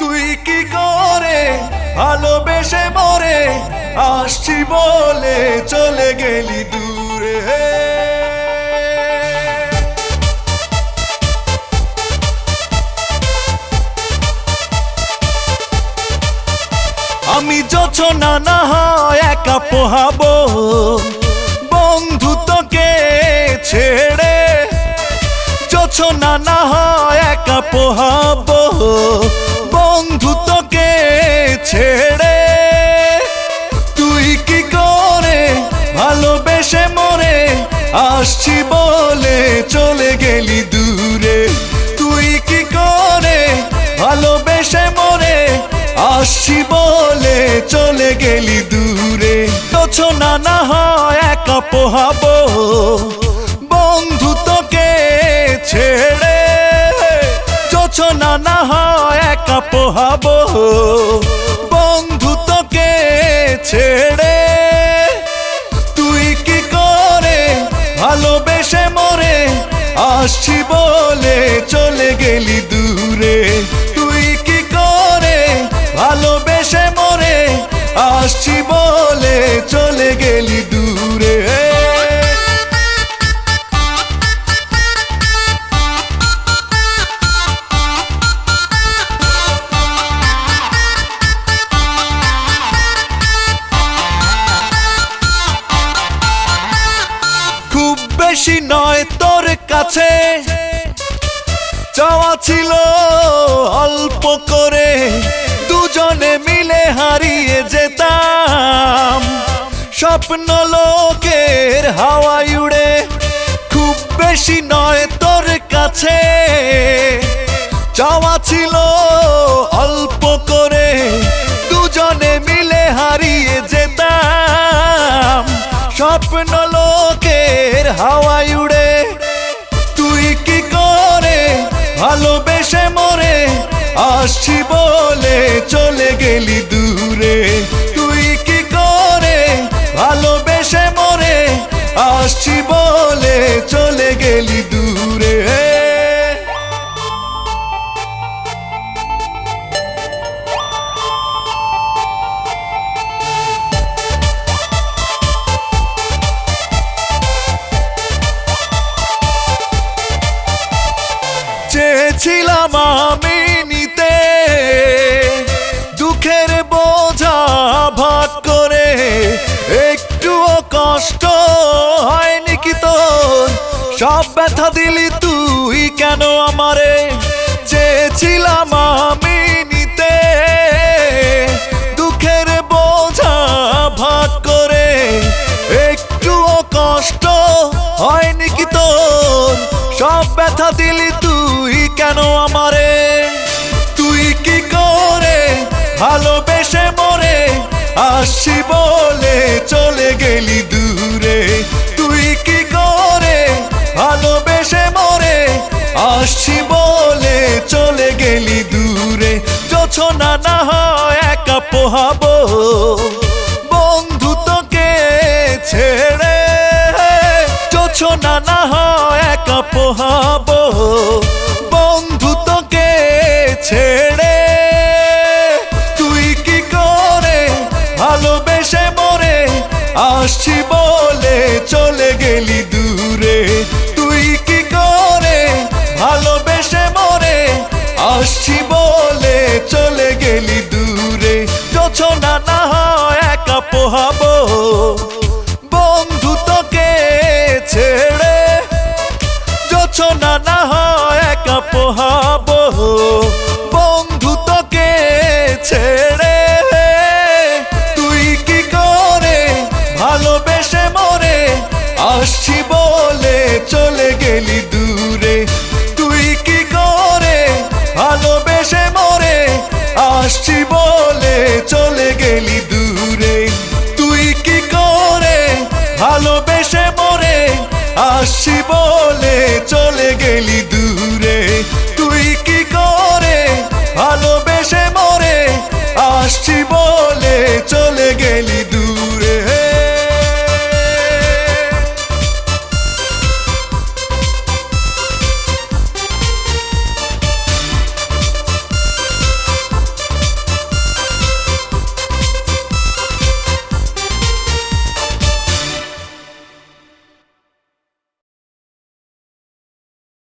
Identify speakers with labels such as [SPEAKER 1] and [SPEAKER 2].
[SPEAKER 1] তুই কি করে ভালোবেসে মরে আসছি বলে চলে গেলি দূরে? আমি যছ না হয় একা পোহাবো, বন্ধু তোকে ছেড়ে। যছ না হয় একা পোহাবো বন্ধু তোকে ছেড়ে, তুই কি করে ভালোবেসে মরে আসছি বলে চলে গেলি দূরে? তুই কি করে ভালোবেসে মরে আসছি বলে চলে গেলি দূরে? তোছ না না হয় একা পোহাবো। একা পোহাবো। বন্ধু তোকে ছেড়ে। তুই কি করে ভালোবেসে মরে আসছি বলে চলে গেলি দূরে? তুই কি করে ভালোবেসে মরে আসছি বেশি নয় তোর কাছে। চাওয়া ছিল অল্প করে, দুজনে মিলে হারিয়ে যেতাম। স্বপ্ন লোকের হাওয়ায় উড়ে, খুব বেশি নয় তোর কাছে। চাওয়া ছিল অল্প করে, দুজনে মিলে হারিয়ে যেতাম। স্বপ্ন লোকের হাওয়ায় উড়ে। তুই কি করে ভালোবেসে মরে আসছি বলে চলে গেলি আমি নিতে দুঃখের বোঝা ভাগ করে। একটুও কষ্ট হয়নি কি তোর? সব ব্যথা দিলি তুই কেন আমারে? চেয়েছিলাম আমি নিতে দুঃখের বোঝা ভাগ করে। একটুও কষ্ট হয়নি কি তোর? সব ব্যথা দিলি আসছি বলে চলে গেলি দূরে। তুই কি করে ভালোবেসে মরে? আসছি বলে চলে গেলি দূরে। যছ না হয় একা পোহাবো। বন্ধু তোকে ছেড়ে, যছ না না হয় একা পোহাবো। চলে চলে